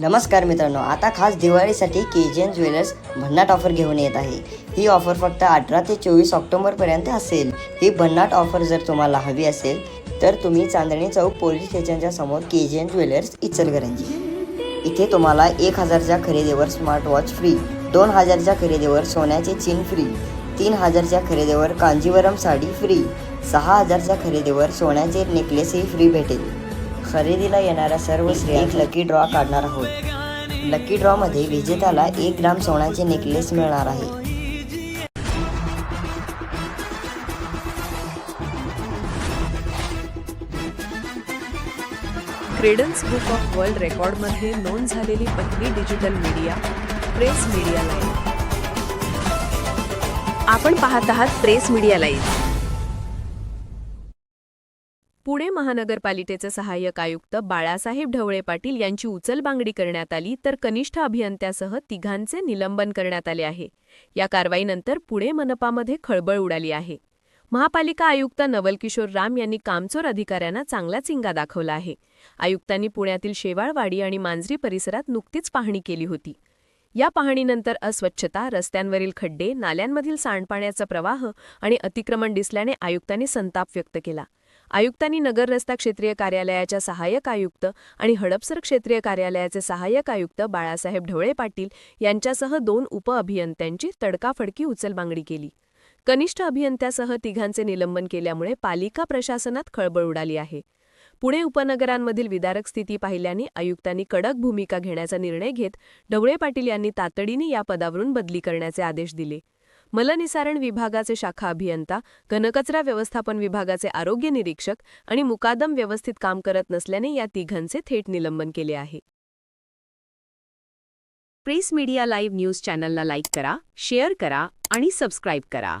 नमस्कार मित्रांनो आता खास दिवाळीसाठी के जी एन ज्वेलर्स भन्नाट ऑफर घेऊन येत आहे. ही ऑफर फक्त अठरा ते चोवीस ऑक्टोबरपर्यंत असेल. ही भन्नाट ऑफर जर तुम्हाला हवी असेल तर तुम्ही चांदणी चौक पोलीस स्टेशनच्या समोर K G N jewellers Ichalkaranji. इथे तुम्हाला एक हजारच्या खरेदीवर स्मार्ट वॉच फ्री दोन हजारच्या खरेदीवर सोन्याचे चीन फ्री तीन हजारच्या खरेदीवर कांजीवरम साडी फ्री सहा हजारच्या खरेदीवर सोन्याचे नेकलेसही फ्री भेटेल. खरेदीला येणाऱ्या सर्व स्त्रिया एक लकी ड्रॉ काढणार आहोत. लकी ड्रॉमध्ये विजेत्याला एक ग्राम सोन्याचे नेकलेस मिळणार आहे. क्रेडन्स बुक ऑफ वर्ल्ड रेकॉर्डमध्ये नोंद झालेली पहिली digital media press media live आपण पाहत आहात प्रेस मीडिया लाईव्ह पुणे महानगरपालिकेचे सहाय्यक आयुक्त बाळासाहेब ढवळे पाटील यांची उचलबांगडी करण्यात आली तर कनिष्ठ अभियंत्यासह तिघांचे निलंबन करण्यात आले आहे. या कारवाईनंतर पुणे मनपामध्ये खळबळ उडाली आहे. महापालिका आयुक्त नवलकिशोर राम यांनी कामचोर अधिकाऱ्यांना चांगला चिंगा दाखवला आहे. आयुक्तांनी पुण्यातील शेवाळवाडी आणि मांजरी परिसरात नुकतीच पाहणी केली होती. या पाहणीनंतर अस्वच्छता रस्त्यांवरील खड्डे नाल्यांमधील सांडपाण्याचा प्रवाह आणि अतिक्रमण दिसल्याने आयुक्तांनी संताप व्यक्त केला. आयुक्तांनी नगर रस्ता क्षेत्रीय कार्यालयाच्या सहाय्यक आयुक्त आणि हडपसर क्षेत्रीय कार्यालयाचे सहाय्यक आयुक्त बाळासाहेब ढवळे पाटील यांच्यासह दोन उपअभियंत्यांची तडकाफडकी उचलबांगडी केली. कनिष्ठ अभियंत्यासह तिघांचे निलंबन केल्यामुळे पालिका प्रशासनात खळबळ उडाली आहे. पुणे उपनगरांमधील विदारक स्थिती पाहिल्याने आयुक्तांनी कडक भूमिका घेण्याचा निर्णय घेत ढवळे पाटील यांनी तातडीने या पदावरून बदली करण्याचे आदेश दिले. मलनिसारण विभागाचे शाखा अभियंता घनकचरा व्यवस्थापन विभागाचे आरोग्य निरीक्षक आणि मुकादम व्यवस्थित काम करत नसल्याने या तिघांचे थेट निलंबन केले आहे. प्रेस मीडिया लाईव्ह न्यूज चॅनलला लाईक करा शेअर करा आणि सबस्क्राईब करा.